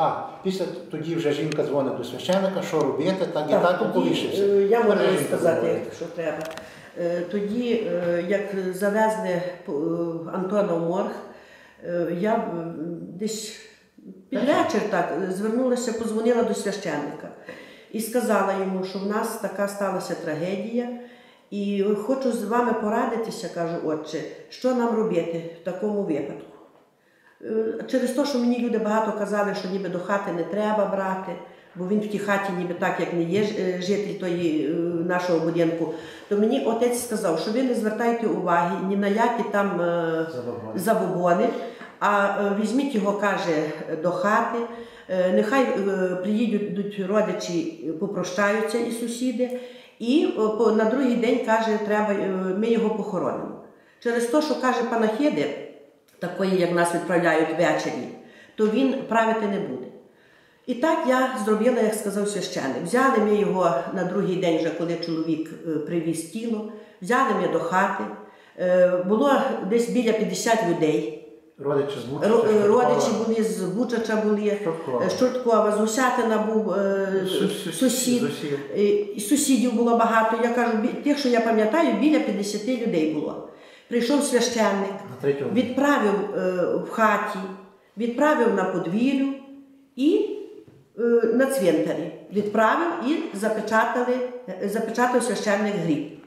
А, після тоді вже жінка дзвонить до священика, що робити, так і Так, так тоді, е, Я можу сказати, якщо треба. Е, Тоді, е, як завезли Антона в морг, я десь під вечір так звернулася, позвонила до священника і сказала йому, що в нас така сталася трагедія, і хочу з вами порадитися, кажу, отче, що нам робити в такому випадку. Е, Через те, що мені люди багато казали, що ніби до хати не треба брати, бо він в тій хаті ніби так, як не є е, житель тої е, нашого будинку, то мені отець сказав, що ви не звертайте уваги ні на які там Забобони. забобони, а візьміть його, каже, до хати. Нехай приїдуть родичі, попрощаються і сусіди, і на другий день каже, треба, ми його похоронимо. Через те, що каже панахиди, такої, як нас відправляють ввечері, то він правити не буде. І так я зробила, як сказав священник. Взяли ми його на другий день, вже коли чоловік е, привіз тіло, взяли ми до хати. Е, Було десь біля 50 людей. Родичі з Бучача, е, Родичі були з Бучача були, Шорткова. е, з Усятина був сусід. сусід. І сусідів було багато. Я кажу, тих, що я пам'ятаю, біля 50 людей було. Прийшов священник, відправив е, в хаті, відправив на подвір'ю і е, на цвинтарі. Відправив і запечатали, е, запечатав священник гріб.